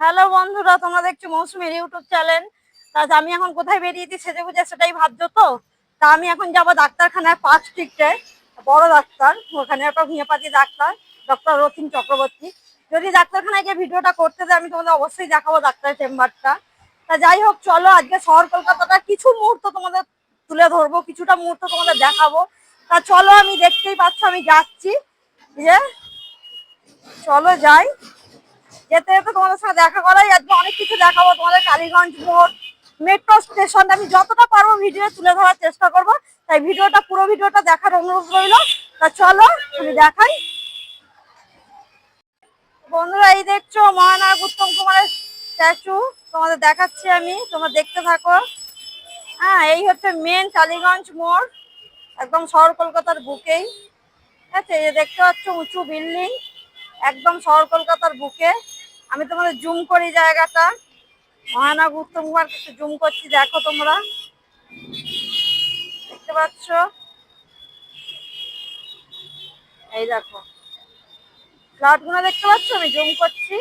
Hello বন্ধুরা, তোমরা দেখছ মৌসুমীর ইউটিউব চ্যানেল। তা আমি এখন কোথায় বেরিয়েছি সেজে বুঝে সেটাই ভাবছ তো? তা আমি এখন যাব ডাক্তারখানায় পাঁচ স্ট্রিক্টে বড় ডাক্তার, ওখানে একটা হোমিওপ্যাথি ডাক্তার, ডক্টর রথিন চক্রবর্তী। যদি ডাক্তারখানায় গিয়ে ভিডিওটা করতে দেয় আমি তোমাদের অবশ্যই দেখাবো ডাক্তারের চেম্বারটা। তা যাই হোক, চলো আজকে শহর কলকাতাটা কিছু মুহূর্ত তোমাদের তুলে ধরবো, কিছুটা মুহূর্ত তোমাদের দেখাবো। তা চলো, আমি দেখতেই পাচ্ছ, আমি যাচ্ছি। যে, চলো যাই। যেতে যেতে তোমাদের সাথে দেখা করাই। আজকে অনেক কিছু দেখাবো তোমাদের কালীগঞ্জ মোড় মেট্রো স্টেশন আমি যতটা পারব ভিডিও তুলে ধরার চেষ্টা করব। তাই ভিডিওটা, পুরো ভিডিওটা দেখার অনুরোধ রইল। তা চলো, আমি দেখাই। বন্ধুরা, এই দেখছ মহানায়ক উত্তম কুমারের স্ট্যাচু তোমাদের দেখাচ্ছি আমি, তোমরা দেখতে থাকো। হ্যাঁ এই হচ্ছে মেন টালিগঞ্জ মোড়, একদম শহর কলকাতার বুকেই। ঠিক আছে দেখতে পাচ্ছ, উঁচু বিল্ডিং একদম শহর কলকাতার বুকে। আমি তোমাদের জুম করি জায়গাটা। মহানগ উত্তম কুমার একটু জুম করছি, দেখো তোমরা। দেখতে পাচ্ছ? এই দেখো। ফ্ল্যাটগুলো দেখতে পাচ্ছ? আমি জুম করছি।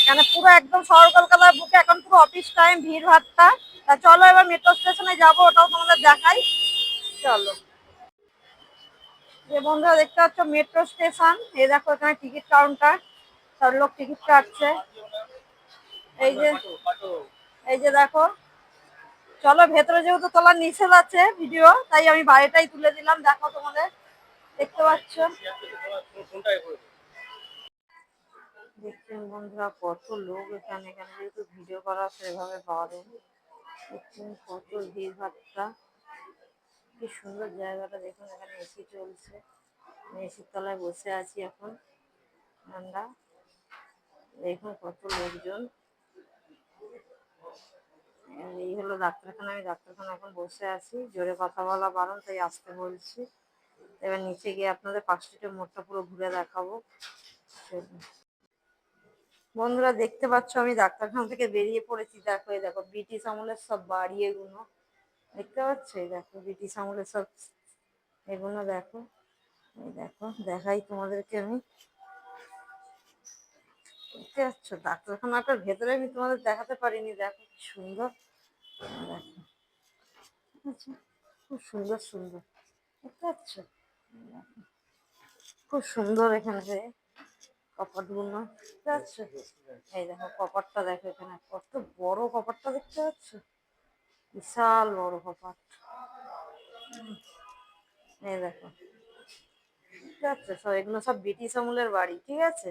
এখানে পুরো একদম শহর কলকাতার বুকে, এখন পুরো অফিস টাইম ভিড় ভাট্টা। তা চলো এবার মেট্রো স্টেশনে যাব, ওটাও তোমাদের দেখাই। চলো। যে বন্ধুরা দেখতে পাচ্ছ, মেট্রো স্টেশন। এই দেখো এখানে টিকিট কাউন্টার। সব লোক টিকিট কাটছে। এই যে এই যে দেখো। চলো, ভেতরে যেহেতু তোলার নিষেধ আছে ভিডিও, তাই আমি বাইরেটাই তুলে দিলাম। দেখো তোমাদের। দেখতে পাচ্ছ? দেখছেন বন্ধুরা, কত লোক এখানে। এখানে যেহেতু ভিডিও করা সেভাবে পারে দেখছেন কত ভিড় ভাট্টা। কি সুন্দর জায়গাটা দেখুন, এখানে এসি চলছে। এসির তলায় বসে আছি এখন। ঠান্ডা। দেখুন কত লোকজন। এই হলো ডাক্তারখানা, আমি ডাক্তারখানা এখন বসে আছি। জোরে কথা বলা বারণ, তাই আসতে বলছি। এবার নিচে গিয়ে আপনাদের পাঁচ স্ট্রিটের মোড়টা পুরো ঘুরে দেখাবো। বন্ধুরা, দেখতে পাচ্ছ আমি ডাক্তারখানা থেকে বেরিয়ে পড়েছি। দেখো দেখো, ব্রিটিশ আমলের সব বাড়ি এগুলো। দেখতে পাচ্ছ? এই দেখো ব্রিটিশ আমলের সব এগুলো দেখো। এই দেখো, দেখাই তোমাদেরকে আমি। দেখতে পাচ্ছ? ডাক্তারখানাটার ভেতরে আমি তোমাদের দেখাতে পারিনি। দেখো, কি সুন্দর। দেখো খুব সুন্দর সুন্দর। দেখতে পাচ্ছ? খুব সুন্দর এখানে কপাটগুলো। দেখতে পাচ্ছ? এই দেখো, কপাটটা দেখো এখানে। কত বড় কপাটটা দেখতে পাচ্ছ? বিশাল বড় কপাট এই দেখো। ঠিক আছে, সব এগুলো সব ব্রিটিশ আমলের বাড়ি, ঠিক আছে?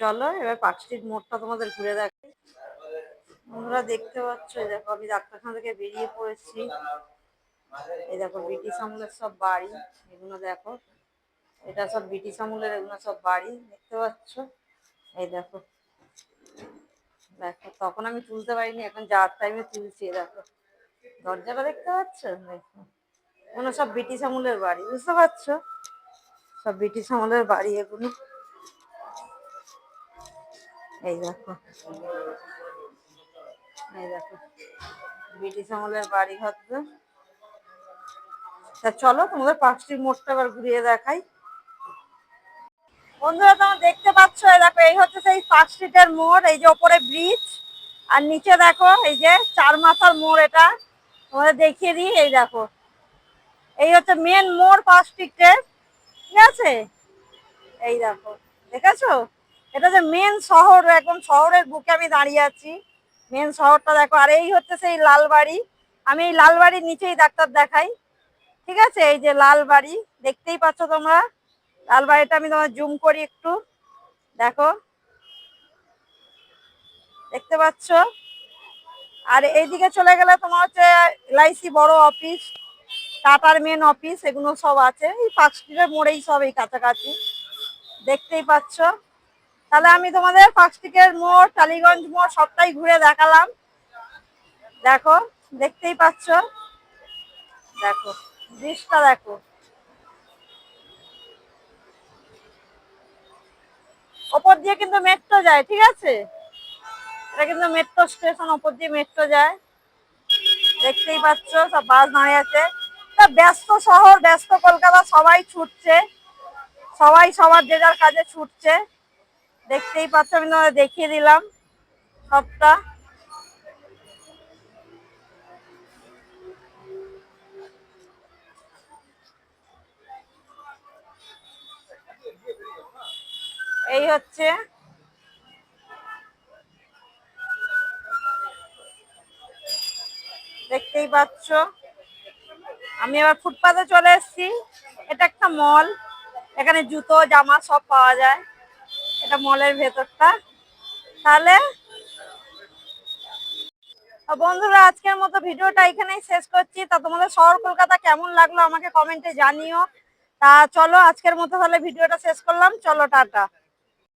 চলো, এবার পার্ক স্ট্রিট মোড়টা তোমাদের ঘুরে দেখাই। তোমরা দেখতে পাচ্ছ, এই দেখো, আমি ডাক্তারখানা থেকে বেরিয়ে পড়েছি। এই দেখো, ব্রিটিশ আমলের সব বাড়ি, এগুলো দেখো। এটা সব ব্রিটিশ আমলের, এগুলো সব বাড়ি, দেখতে পাচ্ছ? এই দেখো। দেখো, তখন আমি তুলতে পারিনি, এখন যাওয়ার টাইমে তুলছি, দেখো। দরজাটা দেখতে পাচ্ছ? দেখো। এগুলো সব ব্রিটিশ আমলের বাড়ি, বুঝতে পারছ? সব ব্রিটিশ আমলের বাড়ি এগুলো। এই দেখো। এই দেখো। ব্রিটিশ আমলের বাড়ি ঘর তো। চলো তোমাদের পাঁচটি মোড়টা এবার ঘুরিয়ে দেখাই। বন্ধুরা, তোমরা দেখতে পাচ্ছ দেখো, এই হচ্ছে সেই পার্ক স্ট্রিটের মোড়, এই যে ওপরে ব্রিজ আর নিচে দেখো, এই যে চার মাথার মোড় এটা। তোমাদের দেখিয়ে দিই, এই দেখো। এই হচ্ছে মেন মোড় পার্ক স্ট্রিটের ঠিক আছে? এই দেখো, দেখেছ? এটা যে মেন শহর, একদম শহরের বুকে আমি দাঁড়িয়ে আছি। মেন শহরটা দেখো, আর এই হচ্ছে সেই লালবাড়ি। আমি এই লালবাড়ির নিচেই ডাক্তার দেখাই। ঠিক আছে? এই যে লালবাড়ি, দেখতেই পাচ্ছ তোমরা? লালবাড়িটা আমি তোমার জুম করি একটু। দেখো। দেখতে পাচ্ছ? আর এইদিকে চলে গেলে তোমার হচ্ছে এলআইসি বড় অফিস, টাটার মেন অফিস এগুলো সব আছে। এই পার্ক স্ট্রিটের মোড়েই সব এই কাছাকাছি। দেখতেই পাচ্ছ। তাহলে আমি তোমাদের স্ট্রিটের মোড়, টালিগঞ্জ মোড় সবটাই ঘুরে দেখালাম। দেখো, দেখতেই পাচ্ছ? দেখো ব্রিজটা দেখো। ওপর দিয়ে কিন্তু মেট্রো যায়, ঠিক আছে? এটা কিন্তু মেট্রো স্টেশন ওপর দিয়ে মেট্রো যায়। দেখতেই পাচ্ছ, সব বাস দাঁড়িয়ে আছে। তা ব্যস্ত শহর, ব্যস্ত কলকাতা, সবাই ছুটছে। সবাই সবার যে যার কাজে ছুটছে। দেখতেই পাচ্ছ, আমি দেখিয়ে দিলাম সবটা। এই হচ্ছে দেখতেই পাচ্ছ। আমি আবার ফুটপাতে চলে এসেছি। এটা একটা মল। এখানে জুতো, জামা সব পাওয়া যায়। এটা মলের ভেতরটা। তাহলে বন্ধুরা, আজকের মতো ভিডিওটা এখানেই শেষ করছি। তা তোমাদের শহর কলকাতা কেমন লাগল আমাকে কমেন্টে জানিও। তা চলো, আজকের মতো তাহলে ভিডিওটা শেষ করলাম। চলো, টাটা।